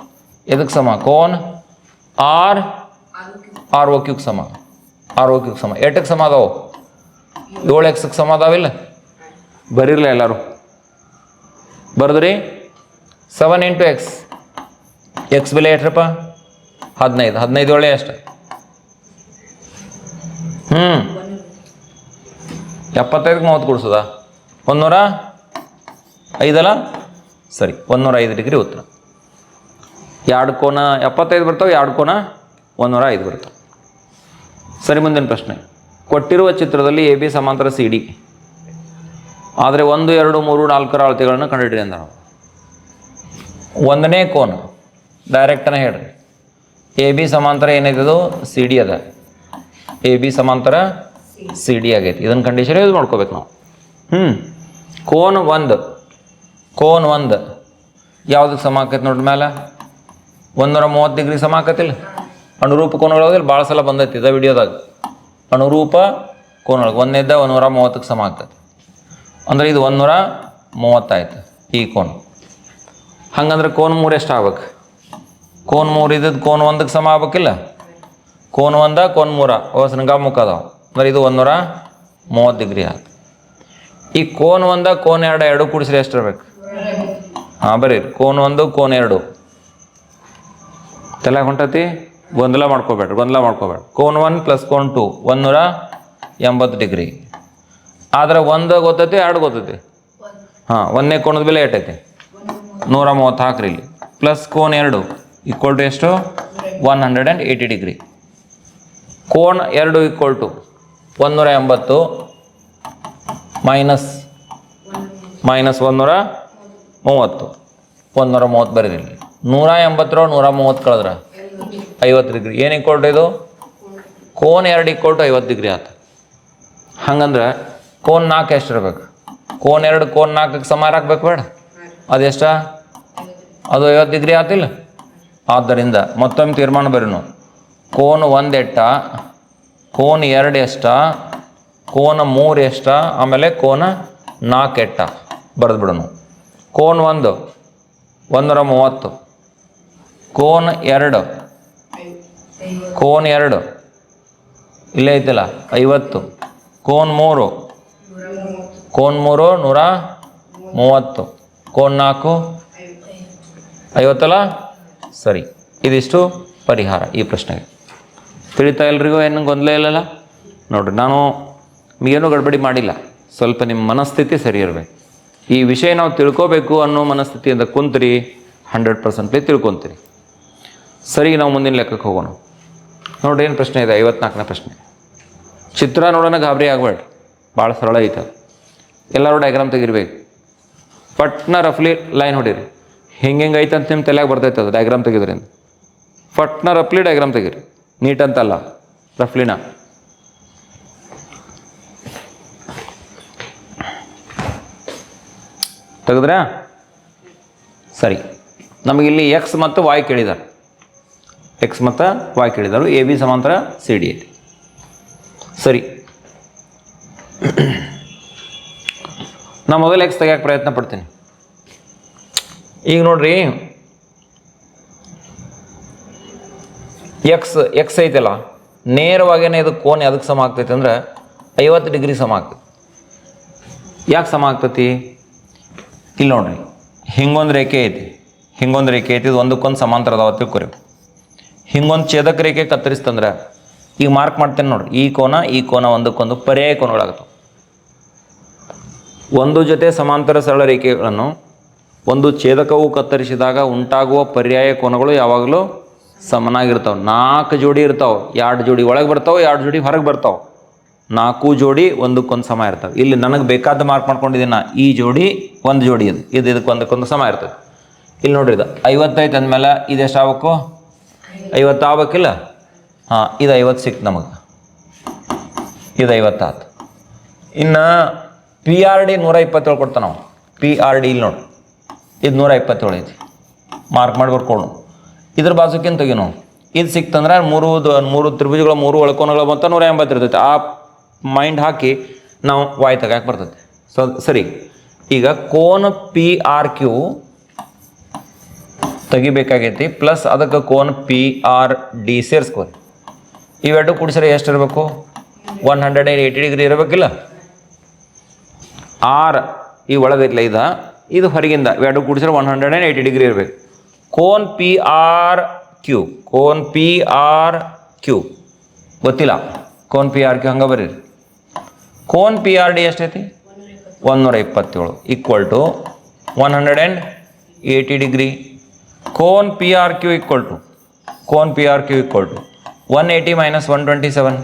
ಎದಕ್ಕೆ ಸಮ? ಕೋನ್ ಆರ್? ಆರ್ ಓ ಕ್ಯೂಗೆ ಸಮ. ಆರ್ ಓ ಕ್ಯೂಗೆ ಸಮ. ಎಟಕ್ಕೆ ಸಮ ಅದಾವು? ಏಳು ಎಕ್ಸಕ್ಕೆ ಸಮ ಅದಾವಿಲ್ಲ ಬರೀರ್ಲ ಎಲ್ಲರೂ. ಬರೆದ್ರಿ? ಸೆವೆನ್ ಇಂಟು ಎಕ್ಸ್ ಎಕ್ಸ್ ಬೆಲೆ ಎಷ್ಟ್ರಪ್ಪ? ಹದಿನೈದು. ಹದಿನೈದು ಒಳ್ಳೆ ಎಷ್ಟು ಹ್ಞೂ ಎಪ್ಪತ್ತೈದಕ್ಕೆ ಮೂವತ್ತು ಕೊಡ್ಸೋದ? ಒಂದೂರ ಐದಲ್ಲ ಸರಿ ಒಂದೂರ ಐದು ಡಿಗ್ರಿ ಉತ್ತರ. ಎರಡು ಕೋನ ಎಪ್ಪತ್ತೈದು ಬರ್ತಾವೆ, ಎರಡು ಕೋನ ಒಂದೂರ ಐದು ಬರ್ತಾವೆ. ಸರಿ, ಮುಂದಿನ ಪ್ರಶ್ನೆ. ಕೊಟ್ಟಿರುವ ಚಿತ್ರದಲ್ಲಿ ಎ ಬಿ ಸಮಾಂತರ ಸಿ ಡಿ. ಆದರೆ ಒಂದು, ಎರಡು, ಮೂರು, ನಾಲ್ಕರ ಅಳತೆಗಳನ್ನು ಅಂತ ನಾವು. ಒಂದನೇ ಕೋನ ಡೈರೆಕ್ಟನೇ ಹೇಳ್ರಿ. ಎ ಬಿ ಸಮಾಂತರ ಏನೈತದು ಸಿ ಡಿ ಅದ. ಎ ಬಿ ಸಮಾಂತರ ಸಿ ಡಿ ಆಗೈತಿ. ಇದನ್ನು ಕಂಡೀಷನ್ ಯೂಸ್ ಮಾಡ್ಕೋಬೇಕು ನಾವು. ಹ್ಞೂ ಕೋನ್ ಒಂದು ಕೋನ್ ಒಂದು. ಯಾವುದಕ್ಕೆ ಸಮ ಆಕೈತಿ ನೋಡ್ರಿ ಮೇಲೆ ಒಂದೂರ ಮೂವತ್ತು ಡಿಗ್ರಿ ಸಮ ಆಕತಿಲ್ಲ ಅನುರೂಪ ಕೋನಗಳಲ್ಲಿ ಭಾಳ ಸಲ ಬಂದೈತಿ ಇದ ವಿಡಿಯೋದಾಗ. ಅನುರೂಪ ಕೋನೊಳಗೆ. ಒಂದನೇದ್ದ ಒಂದೂರ ಮೂವತ್ತಕ್ಕೆ ಸಮ ಆಗ್ತದೆ. ಅಂದರೆ ಇದು ಒಂದೂರ ಮೂವತ್ತಾಯ್ತು ಈ ಕೋನ್. ಹಂಗಂದ್ರೆ ಕೋನ್ ಮೂರು ಎಷ್ಟು ಆಗ್ಬೇಕು? ಕೋನ್ ಮೂರು ಇದ್ದದ್ದು ಕೋನ್ ಒಂದಕ್ಕೆ ಸಮ ಆಗ್ಬೇಕಿಲ್ಲ? ಕೋನ್ ಒಂದ, ಕೋನ್ ಮೂರ. ಶೃಂಗ ಮುಖ ಅದಾವ ಅಂದ್ರೆ ಇದು ಒಂದೂರ ಮೂವತ್ತು ಡಿಗ್ರಿ ಆಯ್ತು ಈ ಕೋನ್ ಒಂದ, ಕೋನ್ ಎರಡು ಎರಡು ಕೂಡಿಸ್ರೆ ಎಷ್ಟು ಇರಬೇಕು? ಹಾಂ ಬರೀ ಕೋನ್ ಒಂದು, ಕೋನ್ ಎರಡು. ತಲೆ ಹೊಂಟತಿ? ಗೊಂದಲ ಮಾಡ್ಕೋಬೇಡ್ರಿ, ಗೊಂದಲ ಮಾಡ್ಕೋಬೇಡ ಕೋನ್ ಒನ್ ಪ್ಲಸ್ ಕೋನ್ ಟು ಒಂದೂರ ಎಂಬತ್ತು ಡಿಗ್ರಿ. ಆದ್ರೆ ಒಂದು ಗೊತ್ತೈತಿ, ಎರಡು ಗೊತ್ತೈತಿ? ಹಾಂ, ಒಂದನೇ ಕೋಣದ ಬೆಲೆ ಏಟೈತಿ ನೂರ ಮೂವತ್ತು ಹಾಕ್ರಿ ಇಲ್ಲಿ. ಪ್ಲಸ್ ಕೋನ್ ಎರಡು ಈಕ್ವಲ್ ಟು ಎಷ್ಟು? One hundred and eighty degree. Cone ಎರಡು ಈಕ್ವಲ್ ಟು ಒಂದೂರ ಎಂಬತ್ತು ಮೈನಸ್ ಮೈನಸ್ ಒಂದೂರ ಮೂವತ್ತು. ಒಂದೂರ ಮೂವತ್ತು ಬರೀರಿ ನೂರ ಎಂಬತ್ತರ ನೂರ ಮೂವತ್ತು ಕಳೆದ್ರ? ಐವತ್ತು ಡಿಗ್ರಿ. ಏನು ಈಕ್ವಲ್ ಇದು? ಕೋನ್ ಎರಡು ಈಕ್ವಲ್ ಟು ಐವತ್ತು ಡಿಗ್ರಿ ಆತ. ಹಂಗಂದ್ರೆ ಕೋನ್ ನಾಲ್ಕು ಎಷ್ಟು ಇರ್ಬೇಕು? ಕೋನ್ ಎರಡು, ಕೋನ್ ನಾಲ್ಕಕ್ಕೆ ಸಮಾರ ಹಾಕ್ಬೇಕು ಬೇಡ. ಅದೆಷ್ಟ ಅದು ಐವತ್ತು ಡಿಗ್ರಿ ಆತಿಲ್ಲ. ಆದ್ದರಿಂದ ಮತ್ತೊಮ್ಮೆ ತೀರ್ಮಾನ ಬರೀನು ಕೋನ್ ಒಂದು ಎಟ್ಟ ಕೋನ್ ಎರಡು ಎಷ್ಟ? ಕೋನ ಮೂರು ಎಷ್ಟ? ಆಮೇಲೆ ಕೋನ ನಾಲ್ಕು ಎಟ್ಟ ಬರೆದು ಬಿಡೋಣ ಕೋನ್ ಒಂದು, ಒಂದರ ಮೂವತ್ತು. ಕೋನ್ ಎರಡು ಕೋನ್ ಎರಡು. ಇಲ್ಲೇ ಐತಲ್ಲ, ಐವತ್ತು. ಕೋನ್ ಮೂರು. ಕೋನ್ ಮೂರು, ನೂರ ಮೂವತ್ತು. ಕೋನ್ ನಾಲ್ಕು, ಐವತ್ತಲ್ಲ? ಸರಿ, ಇದಿಷ್ಟು ಪರಿಹಾರ ಈ ಪ್ರಶ್ನೆಗೆ. ತಿಳಿತಾ ಎಲ್ರಿಗೂ ಏನು ಗೊಂದಲ ಇಲ್ಲಲ್ಲ? ನೋಡ್ರಿ, ನಾನು ಏನೂ ಗಡ್ಬಡಿ ಮಾಡಿಲ್ಲ. ಸ್ವಲ್ಪ ನಿಮ್ಮ ಮನಸ್ಥಿತಿ ಸರಿ ಇರಬೇಕು. ಈ ವಿಷಯ ನಾವು ತಿಳ್ಕೋಬೇಕು ಅನ್ನೋ ಮನಸ್ಥಿತಿಯಿಂದ ಕುಂತ್ರಿ, ಹಂಡ್ರೆಡ್ ಪರ್ಸೆಂಟ್ಲಿ ತಿಳ್ಕೊತೀರಿ. ಸರಿ, ನಾವು ಮುಂದಿನ ಲೆಕ್ಕಕ್ಕೆ ಹೋಗೋಣ. ನೋಡ್ರಿ ಏನು ಪ್ರಶ್ನೆ ಇದೆ? ಐವತ್ನಾಲ್ಕನೇ ಪ್ರಶ್ನೆ. ಚಿತ್ರ ನೋಡೋಣ ಗಾಬರಿ ಆಗಬೇಡ್ರಿ ಭಾಳ ಸರಳ ಐತೆ. ಎಲ್ಲರೂ ಡಯಾಗ್ರಾಮ್ ತೆಗಿರ್ಬೇಕು. ಪಟ್ನ ರಫ್ಲಿ ಲೈನ್ ಹೊಡೀರಿ. ಹಿಂಗೆ ಹಿಂಗೆ ಐತೆ ಅಂತ ನಿಮ್ಮ ತಲೆಯಾಗ ಬರ್ತೈತೆ ಅದು ಡಯಾಗ್ರಾಮ್ ತೆಗಿದ್ರಿಂದ. ಪಟ್ನ ರಫ್ಲಿ ಡಯಾಗ್ರಾಮ್ ತೆಗೀರಿ. ನೀಟ್ ಅಂತಲ್ಲ ರಫ್ಲಿನ ತೆಗೆದ್ರಾ? ಸರಿ. ನಮಗಿಲ್ಲಿ ಎಕ್ಸ್ ಮತ್ತು ವಾಯ್ ಕೇಳಿದ್ದಾರೆ ಎಕ್ಸ್ ಮತ್ತು ವಾಯ್ ಕೇಳಿದರು. ಎ ಬಿ ಸಮಾಂತರ ಸಿ ಡಿ ಐತಿ ಸರಿ. ನಾ ಮೊದಲು ಎಕ್ಸ್ ತೆಗಿಯೋಕೆ ಪ್ರಯತ್ನ ಪಡ್ತೀನಿ. ಈಗ ನೋಡ್ರಿ. ಎಕ್ಸ್ ಎಕ್ಸ್ ಐತಲ್ಲ, ನೇರವಾಗೇನೆ ಇದು ಕೋನ್ ಅದಕ್ಕೆ ಸಮ ಆಗ್ತೈತೆ ಅಂದ್ರೆ ಐವತ್ತು ಡಿಗ್ರಿ ಸಮ ಆಗ್ತೈತಿ. ಯಾಕೆ ಸಮ ಆಗ್ತೈತಿ? ಇಲ್ಲಿ ನೋಡ್ರಿ. ಹಿಂಗೊಂದು ರೇಖೆ ಐತಿ. ಹಿಂಗೊಂದು ರೇಖೆ ಐತಿ. ಇದು ಒಂದಕ್ಕೊಂದು ಸಮಾಂತರ ಅದಾವ ತಿಳ್ಕೊರಿ. ಹಿಂಗೊಂದು ಛೇದಕ ರೇಖೆ ಕತ್ತರಿಸ್ತಂದ್ರೆ ಈಗ ಮಾರ್ಕ್ ಮಾಡ್ತೇನೆ ನೋಡ್ರಿ. ಈ ಕೋನ ಈ ಕೋನ ಒಂದಕ್ಕೊಂದು ಪರ್ಯಾಯ ಕೋನಗಳಾಗ್ತವೆ ಒಂದು ಜೊತೆ ಸಮಾಂತರ ಸರಳ ರೇಖೆಗಳನ್ನು ಒಂದು ಛೇದಕವು ಕತ್ತರಿಸಿದಾಗ ಉಂಟಾಗುವ ಪರ್ಯಾಯ ಕೋನಗಳು ಯಾವಾಗಲೂ ಸಮನಾಗಿರ್ತಾವೆ. ನಾಲ್ಕು ಜೋಡಿ ಇರ್ತಾವೆ. ಎರಡು ಜೋಡಿ ಒಳಗೆ ಬರ್ತಾವೆ, ಎರಡು ಜೋಡಿ ಹೊರಗೆ ಬರ್ತಾವೆ. ನಾಲ್ಕು ಜೋಡಿ ಒಂದಕ್ಕೊಂದು ಸಮ ಇರ್ತವೆ ಇಲ್ಲಿ ನನಗೆ ಬೇಕಾದ ಮಾರ್ಕ್ ಮಾಡ್ಕೊಂಡಿದ್ದೀನಿ ನಾ. ಈ ಜೋಡಿ ಒಂದು ಜೋಡಿ ಇದು. ಇದು ಇದಕ್ಕೆ ಒಂದಕ್ಕೊಂದು ಸಮ ಇರ್ತದೆ. ಇಲ್ಲಿ ನೋಡ್ರಿ ಇದು. ಐವತ್ತೈದು ಅಂದಮೇಲೆ ಇದು ಎಷ್ಟು ಆಗ್ಬೇಕು ಐವತ್ತು ಆಗ್ಬೇಕಿಲ್ಲ? ಹಾಂ, ಇದು ಐವತ್ತು ಸಿಕ್ತು ನಮಗೆ. ಇದು ಐವತ್ತಾತು ಇನ್ನು ಪಿ ಆರ್ ಡಿ ನೂರ ಇಪ್ಪತ್ತೇಳು ಕೊಡ್ತಾನೆ ನಾವು ಪಿ ಆರ್ ಡಿ ಇಲ್ಲಿ ನೋಡಿ. ಇದು ನೂರ ಇಪ್ಪತ್ತೇಳು ಐತಿ. ಮಾರ್ಕ್ ಮಾಡಿ ಬರ್ಕೊಂಡು ಇದ್ರ ಬಾಜುಕಿಂತ ತೆಗಿ ನಾವು ಇದು ಸಿಕ್ತಂದ್ರೆ ಮೂರು ಮೂರು ತ್ರಿಭುಜಗಳು, ಮೂರು ಒಳಕೋನಗಳು ಮೊತ್ತ ನೂರ ಎಂಬತ್ತು ಇರ್ತೈತೆ. ಆ ಮೈಂಡ್ ಹಾಕಿ ನಾವು ವಾಯ್ ತಗೋಕೆ ಬರ್ತೈತೆ. ಸೊ ಸರಿ. ಈಗ ಕೋನ ಪಿ ಆರ್ ಕ್ಯೂ ತೆಗಿಬೇಕಾಗೈತಿ ಪ್ಲಸ್ ಅದಕ್ಕೆ ಕೋನ್ ಪಿ ಆರ್ ಡಿ ಸೇರಿಸ್ಕೋರಿ. ಇವೆರಡು ಕೂಡಿಸಿದ್ರೆ ಎಷ್ಟು ಇರಬೇಕು one hundred and eighty degree ಇರಬೇಕಿಲ್ಲ? R ಈ ಒಳಗೈತಿಲ್ಲ ಇದ? ಇದು ಹೊರಗಿಂದ, ಇವೆರಡು ಕೂಡಿಸಿದ್ರೆ one hundred and eighty degree ಇರಬೇಕು. ಕೋನ್ ಪಿ ಆರ್ ಕ್ಯೂ ಕೋನ್ ಪಿ ಆರ್ ಕ್ಯೂ ಗೊತ್ತಿಲ್ಲ? ಕೋನ್ ಪಿ ಆರ್ ಕ್ಯೂ ಹಂಗೆ ಬರೀರಿ. ಕೋನ್ ಪಿ ಆರ್ ಡಿ ಎಷ್ಟೈತಿ? ಒಂದೂರ ಇಪ್ಪತ್ತೇಳು. Equal to one hundred and eighty degree. Cone P R Q equal to cone P R Q equal to one eighty minus one twenty seven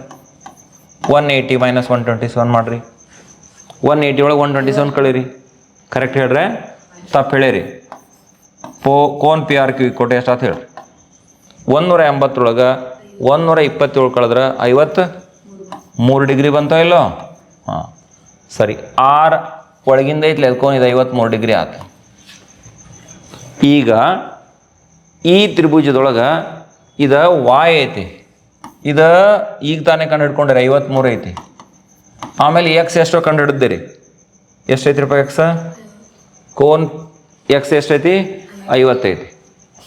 one eighty minus one twenty seven ಮಾಡಿರಿ. One eighty ಒಳಗೆ one twenty seven ಕಳೀರಿ. Correct ಹೇಳ್ರೆ? ತಪ್ಪು ಹೇಳಿರಿ ಪೋ, ಕೋನ್ P R Q ಕೊಟ್ಟು ಅಂತ ಹೇಳ್ರಿ? ಒಂದೂರ ಎಂಬತ್ತರೊಳಗೆ ಒಂದೂರ ಇಪ್ಪತ್ತೇಳು ಕಳೆದ್ರೆ ಐವತ್ತು ಮೂರು ಡಿಗ್ರಿ ಬಂತ ಇಲ್ಲೋ? ಹಾಂ, ಸರಿ. ಆರ್ ಒಳಗಿಂದ ಐತ್ಲಿ ಕೋನ್ ಇದು ಐವತ್ತ್ಮೂರು ಡಿಗ್ರಿ ಆಯ್ತು ಈಗ ಈ ತ್ರಿಭುಜದೊಳಗೆ ಇದು ವಾಯ್ ಐತಿ. ಇದು ಈಗ ತಾನೇ ಕಂಡು ಹಿಡ್ಕೊಂಡ್ರಿ ಐವತ್ತ್ಮೂರು ಐತಿ. ಆಮೇಲೆ ಎಕ್ಸ್ ಎಷ್ಟೋ ಕಂಡು ಹಿಡಿದಿರಿ. ಎಷ್ಟೈತಿ ರೂಪಾಯಿ ಎಕ್ಸ್ ಕೋನ್ ಎಕ್ಸ್ ಎಷ್ಟೈತಿ? ಐವತ್ತೈತಿ.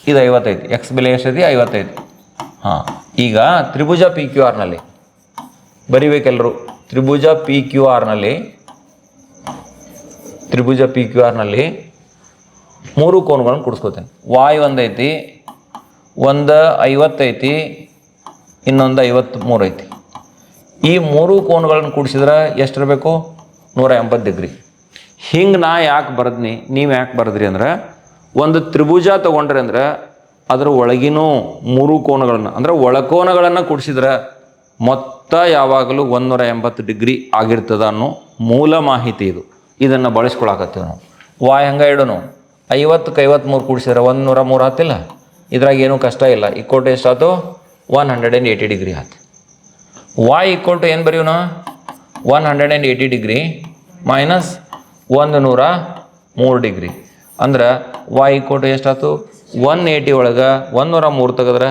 ಇದು ಐವತ್ತೈತಿ. ಎಕ್ಸ್ ಬೆಲೆ ಎಷ್ಟೈತಿ? ಐವತ್ತೈತಿ. ಹಾಂ, ಈಗ ತ್ರಿಭುಜ ಪಿ ಕ್ಯೂ ಆರ್ನಲ್ಲಿ ಬರಿಬೇಕೆಲ್ಲರೂ ತ್ರಿಭುಜ ಪಿ ಕ್ಯೂ ಆರ್ನಲ್ಲಿ ತ್ರಿಭುಜ ಪಿ ಕ್ಯೂ ಆರ್ನಲ್ಲಿ ಮೂರು ಕೋನ್ಗಳನ್ನು ಕುಡಿಸ್ಕೋತೇನೆ ವಾಯ್ ಒಂದೈತಿ, ಒಂದು ಐವತ್ತೈತಿ, ಇನ್ನೊಂದು ಐವತ್ತು ಮೂರು ಐತಿ ಈ ಮೂರು ಕೋನ್ಗಳನ್ನು ಕೂಡಿಸಿದ್ರೆ ಎಷ್ಟಿರಬೇಕು? ನೂರ ಎಂಬತ್ತು ಡಿಗ್ರಿ. ಹಿಂಗೆ ನಾ ಯಾಕೆ ಬರದ್ನಿ, ನೀವು ಯಾಕೆ ಬರದ್ರಿ ಅಂದ್ರೆ, ಒಂದು ತ್ರಿಭುಜ ತೊಗೊಂಡ್ರಿ ಅಂದ್ರೆ, ಅದರ ಒಳಗಿನೂ ಮೂರು ಕೋನಗಳನ್ನು, ಅಂದ್ರೆ ಒಳಕೋನಗಳನ್ನು ಕೂಡಿಸಿದ್ರೆ ಮೊತ್ತ ಯಾವಾಗಲೂ ಒಂದೂರ ಎಂಬತ್ತು ಡಿಗ್ರಿ ಆಗಿರ್ತದ ಅನ್ನೋ ಮೂಲ ಮಾಹಿತಿ ಇದು. ಇದನ್ನು ಬಳಸ್ಕೊಳಕತ್ತೀವಿ ನಾವು. ವಾಯ್ ಹಂಗೆ ಇಡೋನು. ಐವತ್ತಕ್ಕೆ ಐವತ್ತ್ಮೂರು ಕೂಡಿಸಿದ್ರೆ ಒಂದು ನೂರ ಮೂರು ಹತ್ತಿಲ್ಲ ಇದ್ರಾಗ ಏನೂ ಕಷ್ಟ ಇಲ್ಲ. ಇಕ್ಕೋಟು ಎಷ್ಟಾಯ್ತು one hundred and eighty degree ಆಯ್ತು ವಾಯ್ ಈಕ್ವಲ್ ಟು ಏನು ಬರೆಯೋಣ one hundred and eighty degree minus ಒಂದು ನೂರ ಮೂರು ಡಿಗ್ರಿ. ಅಂದ್ರೆ ವಾಯ್ ಈಕ್ವಲ್ ಟು ಎಷ್ಟಾಯ್ತು ಒನ್ ಏಯ್ಟಿ ಒಳಗೆ ಒಂದು ನೂರ ಮೂರು ತೆಗೆದ್ರೆ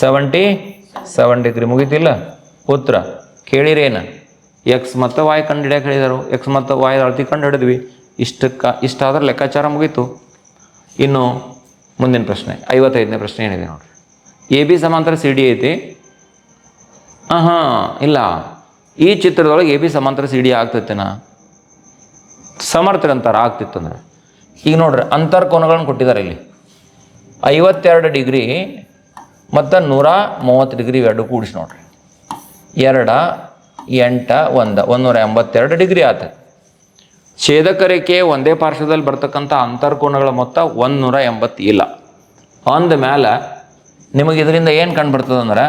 ಸೆವೆಂಟಿ ಸೆವೆನ್ ಡಿಗ್ರಿ ಮುಗೀತಿಲ್ಲ. ಉತ್ತರ ಕೇಳಿರೇನು? ಎಕ್ಸ್ ಮತ್ತು ವಾಯ್ ಕಂಡು ಹಿಡಿಯಕ್ಕೆ ಹೇಳಿದರು. ಎಕ್ಸ್ ಮತ್ತು ವಾಯ್ ಅಳತಿ ಕಂಡು ಹಿಡಿದ್ವಿ. ಇಷ್ಟಕ್ಕೆ ಇಷ್ಟಾದ್ರೆ ಲೆಕ್ಕಾಚಾರ ಮುಗೀತು. ಇನ್ನು ಮುಂದಿನ ಪ್ರಶ್ನೆ, ಐವತ್ತೈದನೇ ಪ್ರಶ್ನೆ ಏನಿದೆ ನೋಡಿರಿ. ಎ ಬಿ ಸಮಾಂತರ ಸಿ ಡಿ ಐತಿ. ಹಾಂ ಹಾಂ ಇಲ್ಲ. ಈ ಚಿತ್ರದೊಳಗೆ ಎ ಬಿ ಸಮಾಂತರ ಸಿ ಡಿ ಆಗ್ತೈತೆನಾ? ಸಮರ್ಥರಂತಾರೆ ಆಗ್ತಿತ್ತು ಅಂದರೆ. ಈಗ ನೋಡ್ರಿ, ಅಂತರ್ಕೋನಗಳನ್ನು ಕೊಟ್ಟಿದ್ದಾರೆ ಇಲ್ಲಿ. ಐವತ್ತೆರಡು ಡಿಗ್ರಿ ಮತ್ತು ನೂರ ಮೂವತ್ತು ಡಿಗ್ರಿ ಎರಡು ಕೂಡಿಸಿ ನೋಡ್ರಿ. ಎರಡ, ಎಂಟ, ಒಂದು, ಒಂದೂರ ಎಂಬತ್ತೆರಡು ಡಿಗ್ರಿ ಆತ. ಛೇದಕ ರೇಖೆ ಒಂದೇ ಪಾರ್ಶ್ವದಲ್ಲಿ ಬರ್ತಕ್ಕಂಥ ಅಂತರ್ಕೋನಗಳ ಮೊತ್ತ ಒಂದು ನೂರ ಎಂಬತ್ತು ಇಲ್ಲ. ಅಂದ ಮೇಲೆ ನಿಮಗೆ ಇದರಿಂದ ಏನು ಕಂಡು ಬರ್ತದಂದ್ರೆ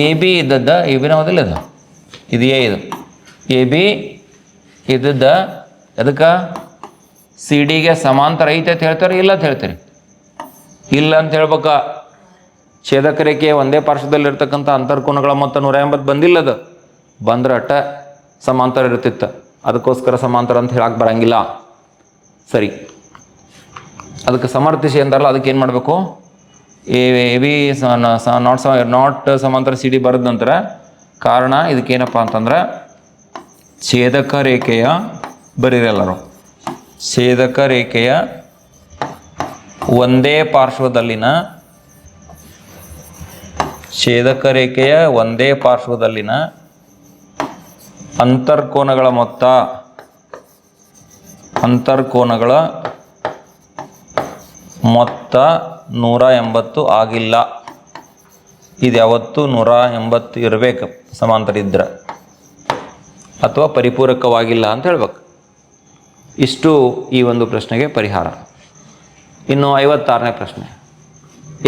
ಎ ಬಿ ಇದ್ದದ್ದ ಎ ಬಿ ಮೊದಲು ಇದು. ಇದು ಎ ಇದು. ಎ ಬಿ ಇದ್ದದ್ದ ಅದಕ್ಕೆ ಸಿ ಡಿಗೆ ಸಮಾಂತರ ಐತೆ ಅಂತ ಹೇಳ್ತಾರೆ, ಇಲ್ಲ ಅಂತ ಹೇಳ್ತೀರಿ. ಇಲ್ಲ ಅಂತ ಹೇಳ್ಬೇಕ. ಛೇದಕ ರೇಖೆ ಒಂದೇ ಪಾರ್ಶ್ವದಲ್ಲಿರ್ತಕ್ಕಂಥ ಅಂತರ್ಕೋನಗಳ ಮೊತ್ತ ನೂರ ಎಂಬತ್ತು ಬಂದಿಲ್ಲ ಅದು ಬಂದ್ರೆ ಅಟ್ಟ ಸಮಾಂತರ ಇರ್ತಿತ್ತು ಅದಕ್ಕೋಸ್ಕರ ಸಮಾಂತರ ಅಂತ ಹೇಳಕ್ಕೆ ಬರಂಗಿಲ್ಲ. ಸರಿ. ಅದಕ್ಕೆ ಸಮರ್ಥಿಸಿ ಅಂತಾರಲ್ಲ, ಅದಕ್ಕೆ ಏನು ಮಾಡಬೇಕು? ಎ ಎ ನಾಟ್ ಸಮ ನಾಟ್ ಸಮಾಂತರ ಸಿ ಡಿ ಬರೆದ ನಂತರ ಕಾರಣ ಇದಕ್ಕೇನಪ್ಪ ಅಂತಂದ್ರೆ ಛೇದಕ ರೇಖೆಯ ಬರೀರಿ ಎಲ್ಲರೂ. ಛೇದಕ ರೇಖೆಯ ಒಂದೇ ಪಾರ್ಶ್ವದಲ್ಲಿನ ಛೇದಕ ರೇಖೆಯ ಒಂದೇ ಪಾರ್ಶ್ವದಲ್ಲಿನ ಅಂತರ್ಕೋನಗಳ ಮೊತ್ತ. ಅಂತರ್ಕೋನಗಳ ಮೊತ್ತ ನೂರ ಎಂಬತ್ತು ಆಗಿಲ್ಲ. ಇದು ಯಾವತ್ತು ನೂರ ಎಂಬತ್ತು ಇರಬೇಕು ಸಮಾಂತರ ಇದ್ದರೆ ಅಥವಾ ಪರಿಪೂರಕವಾಗಿಲ್ಲ ಅಂತ ಹೇಳ್ಬೇಕು. ಇಷ್ಟು ಈ ಒಂದು ಪ್ರಶ್ನೆಗೆ ಪರಿಹಾರ. ಇನ್ನು ಐವತ್ತಾರನೇ ಪ್ರಶ್ನೆ.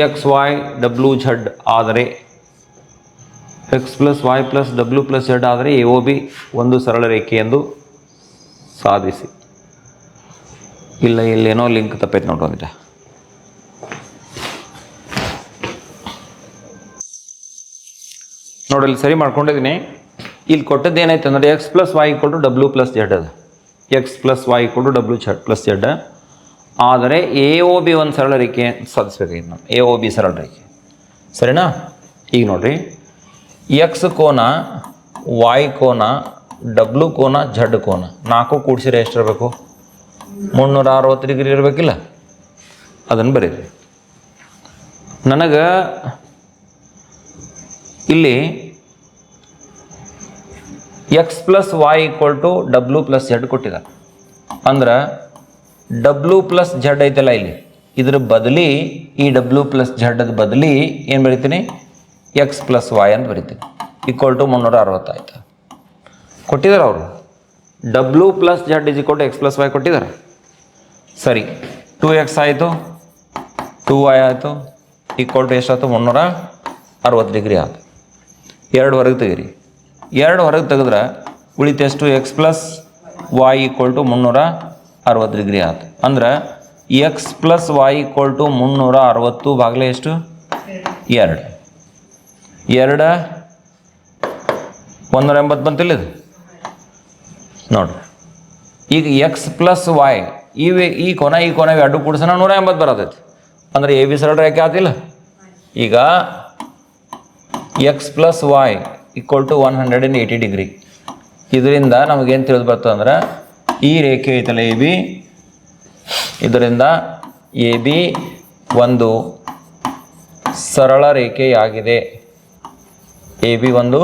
ಎಕ್ಸ್ ವೈ ಡಬ್ಲ್ಯೂ ಝಡ್ ಆದರೆ X plus Y plus W plus Z ಆದರೆ ಎ ಒ ಬಿ ಒಂದು ಸರಳ ರೇಖೆ ಎಂದು ಸಾಧಿಸಿ. ಇಲ್ಲ ಇಲ್ಲೇನೋ ಲಿಂಕ್ ತಪ್ಪೈತೆ ನೋಡಿ ಒಂದಿಟ. ನೋಡಿ, ಇಲ್ಲಿ ಸರಿ ಮಾಡ್ಕೊಂಡಿದ್ದೀನಿ. ಇಲ್ಲಿ ಕೊಟ್ಟದ್ದು ಏನಾಯ್ತು ಅಂದರೆ ಎಕ್ಸ್ ಪ್ಲಸ್ ವಾಯ್ ಕೊಟ್ಟು ಡಬ್ಲ್ಯೂ ಪ್ಲಸ್ ಜೆಡ್ ಅದು. ಎಕ್ಸ್ ಪ್ಲಸ್ ವಾಯ್ ಕೊಟ್ಟು ಡಬ್ಲ್ಯೂ ಝಡ್ ಪ್ಲಸ್ ಜೆಡ್ ಆದರೆ ಎ ಒ ಬಿ ಒಂದು ಸರಳ ರೇಖೆ ಸಾಧಿಸ್ಬೇಕಾಗಿತ್ತು ನಾವು ಎ ಒ ಬಿ ಸರಳ ರೇಖೆ. ಸರಿನಾ? ಈಗ ನೋಡ್ರಿ. ಎಕ್ಸ್ ಕೋನ ವಾಯ್ ಕೋನ ಡಬ್ಲ್ಯೂ ಕೋನ ಝಡ್ ಕೋನ? ನಾಲ್ಕು ಕೂಡಿಸಿದ್ರೆ ಎಷ್ಟಿರಬೇಕು? ಮುನ್ನೂರ ಅರವತ್ತು ಡಿಗ್ರಿ ಇರಬೇಕಿಲ್ಲ? ಅದನ್ನು ಬರೀರಿ. ನನಗೆ ಇಲ್ಲಿ X plus Y equal to W plus Z ಕೊಟ್ಟಿದ್ದಾರೆ. ಅಂದ್ರೆ ಡಬ್ಲ್ಯೂ ಪ್ಲಸ್ ಝಡ್ ಐತಲ್ಲ ಇಲ್ಲಿ. ಇದ್ರ ಬದಲಿ ಈ ಡಬ್ಲ್ಯೂ ಪ್ಲಸ್ ಝಡ್ ಬದಲಿ ಏನು ಬರಿತೀನಿ ಎಕ್ಸ್ ಪ್ಲಸ್ ವಾಯ್ ಅಂತ ಬರಿತೀನಿ ಈಕ್ವಲ್ ಟು ಮುನ್ನೂರ ಅರವತ್ತಾಯ್ತು ಕೊಟ್ಟಿದ್ದಾರೆ ಅವರು. W plus Z is equal to X plus Y ಕೊಟ್ಟಿದ್ದಾರೆ ಸರಿ. ಟೂ ಎಕ್ಸ್ ಆಯಿತು. ಟೂ ವೈ ಆಯಿತು. ಈಕ್ವಲ್ ಟು ಎಷ್ಟಾಯ್ತು? ಮುನ್ನೂರ ಅರವತ್ತು ಡಿಗ್ರಿ ಆಯ್ತು. ಎರಡು ಹೊರಗೆ ತೆಗೀರಿ. ಎರಡು ಹೊರಗೆ ತೆಗೆದ್ರೆ ಉಳಿತೆಷ್ಟು X plus Y equal to ಮುನ್ನೂರ ಅರವತ್ತು ಡಿಗ್ರಿ ಆಯ್ತು. ಅಂದ್ರೆ X plus Y equal to ಮುನ್ನೂರ ಅರವತ್ತು ಬಾಗಿಲೆ ಎಷ್ಟು? ಎರಡು. ಎರಡು ಒಂದೂರ ಎಂಬತ್ತು ಬಂತಿಲ್ಲ ಇದು? ನೋಡ್ರಿ. ಈಗ ಎಕ್ಸ್ ಪ್ಲಸ್ ವಾಯ್ ಇವೆ ಈ ಕೊನೆ ಈ ಕೊನೆ ಎರಡು ಕೂಡಿಸೋಣ ನೂರ ಎಂಬತ್ತು ಬರತೈತಿ. ಅಂದ್ರೆ ಎ ಬಿ ಸರಳ ರೇಖೆ ಆತಿಲ್ಲ ಈಗ X plus Y equal to one hundred and eighty degree ಇದರಿಂದ ನಮಗೇನು ತಿಳಿದು ಬರ್ತದೆ ಅಂದ್ರೆ, ಈ ರೇಖೆ ಐತಲ್ಲ ಎ ಬಿ ಇದರಿಂದ ಎ ಬಿ ಒಂದು ಸರಳ ರೇಖೆಯಾಗಿದೆ. ಎ ಬಿ ಒಂದು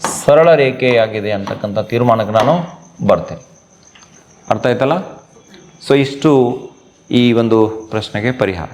ಸರಳ ರೇಖೆಯಾಗಿದೆ ಅಂತಕ್ಕಂಥ ತೀರ್ಮಾನಕ್ಕೆ ನಾನು ಬರ್ತೇನೆ. ಅರ್ಥ ಆಯ್ತಲ್ಲ? ಸೊ ಇಷ್ಟು ಈ ಒಂದು ಪ್ರಶ್ನೆಗೆ ಪರಿಹಾರ.